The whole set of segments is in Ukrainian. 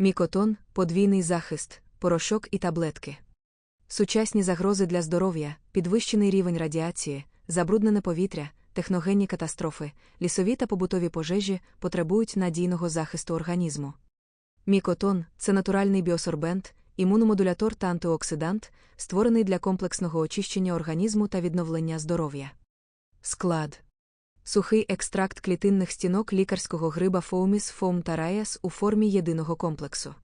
Мікотон, подвійний захист, порошок і таблетки. Сучасні загрози для здоров'я, підвищений рівень радіації, забруднене повітря, техногенні катастрофи, лісові та побутові пожежі потребують надійного захисту організму. Мікотон це натуральний біосорбент, імуномодулятор та антиоксидант, створений для комплексного очищення організму та відновлення здоров'я. Склад сухий екстракт клітинних стінок лікарського гриба Фоуміс Фоум Тараєс у формі єдиного комплексу.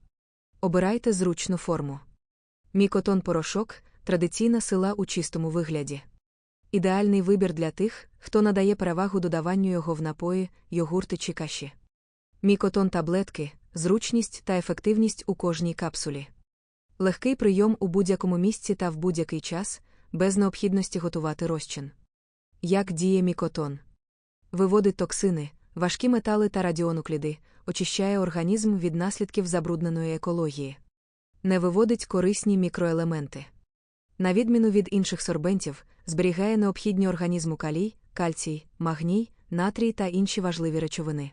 Обирайте зручну форму. Мікотон порошок традиційна сила у чистому вигляді. Ідеальний вибір для тих, хто надає перевагу додаванню його в напої, йогурти чи каші. Мікотон таблетки, зручність та ефективність у кожній капсулі. Легкий прийом у будь-якому місці та в будь-який час, без необхідності готувати розчин. Як діє мікотон? Виводить токсини, важкі метали та радіонукліди, очищає організм від наслідків забрудненої екології. Не виводить корисні мікроелементи. На відміну від інших сорбентів, зберігає необхідні організму калій, кальцій, магній, натрій та інші важливі речовини.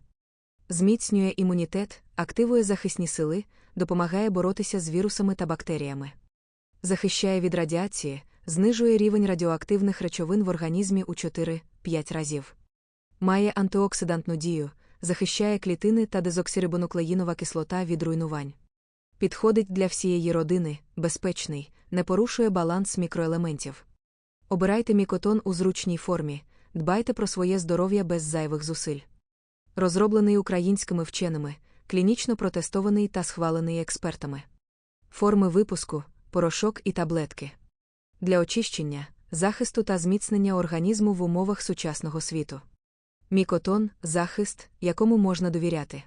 Зміцнює імунітет, активує захисні сили, допомагає боротися з вірусами та бактеріями. Захищає від радіації, знижує рівень радіоактивних речовин в організмі у 4-5 разів. Має антиоксидантну дію, захищає клітини та дезоксирибонуклеїнова кислота від руйнувань. Підходить для всієї родини, безпечний, не порушує баланс мікроелементів. Обирайте мікотон у зручній формі, дбайте про своє здоров'я без зайвих зусиль. Розроблений українськими вченими, клінічно протестований та схвалений експертами. Форми випуску, порошок і таблетки. Для очищення, захисту та зміцнення організму в умовах сучасного світу. Мікотон захист, якому можна довіряти.